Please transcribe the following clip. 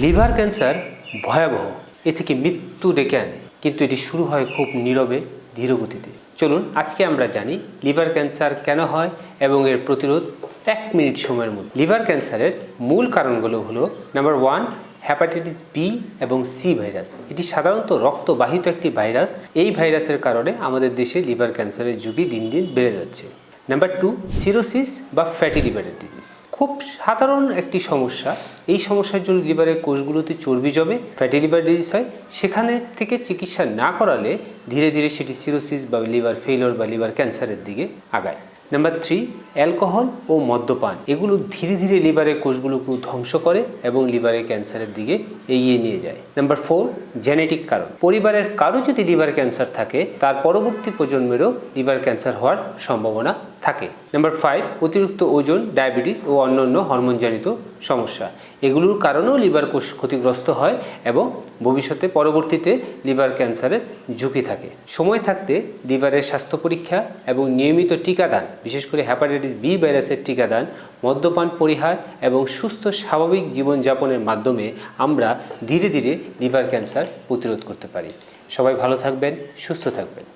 Liver cancer ভয়াবহ। এ থেকে মৃত্যু ডেকে আনে। কিন্তু এটি শুরু হয় খুব নীরবে, ধীরগতিতে। চলুন, আজকে আমরা জানি লিভার ক্যান্সার কেন হয় এবং এর প্রতিরোধ এক মিনিট সময়ের মধ্যে। লিভার ক্যান্সারের মূল কারণগুলো হলো, নাম্বার ওয়ান হ্যাপাটাইটিস বি এবং সি ভাইরাস। এটি সাধারণত রক্তবাহিত একটি ভাইরাস। এই ভাইরাসের কারণে আমাদের দেশে লিভার ক্যান্সারের ঝুঁকি দিন দিন বেড়ে যাচ্ছে। নাম্বার টু, সিরোসিস বা ফ্যাটি লিভার ডিজিজ। খুব সাধারণ একটি সমস্যা। এই সমস্যার জন্য লিভারের কোষগুলোতে চর্বি জমে ফ্যাটি লিভার ডিজিজ হয়। সেখানে থেকে চিকিৎসা না করালে ধীরে ধীরে সেটি সিরোসিস বা লিভার ফেইলর বা লিভার ক্যান্সারের দিকে আগায়। নাম্বার থ্রি অ্যালকোহল ও মদ্যপান। এগুলো ধীরে ধীরে লিভারের কোষগুলোকে ধ্বংস করে এবং লিভারের ক্যান্সারের দিকে এগিয়ে নিয়ে যায়। নাম্বার ফোর জেনেটিক কারণ। পরিবারের কারও যদি লিভার ক্যান্সার থাকে, তার পরবর্তী প্রজন্মেরও লিভার ক্যান্সার হওয়ার সম্ভাবনা থাকে। নাম্বার ফাইভ অতিরিক্ত ওজন ডায়াবেটিস ও অন্যান্য হরমোনজনিত সমস্যা। এগুলোর কারণেও লিভার কোষ ক্ষতিগ্রস্ত হয় এবং ভবিষ্যতে পরবর্তীতে লিভার ক্যান্সারের ঝুঁকি থাকে। সময় থাকতে লিভারের স্বাস্থ্য পরীক্ষা এবং নিয়মিত টিকাদান, বিশেষ করে হ্যাপাটাইটিস বি ভাইরাসের টিকাদান, মদ্যপান পরিহার এবং সুস্থ স্বাভাবিক জীবনযাপনের মাধ্যমে আমরা ধীরে ধীরে লিভার ক্যান্সার প্রতিরোধ করতে পারি। সবাই ভালো থাকবেন, সুস্থ থাকবেন।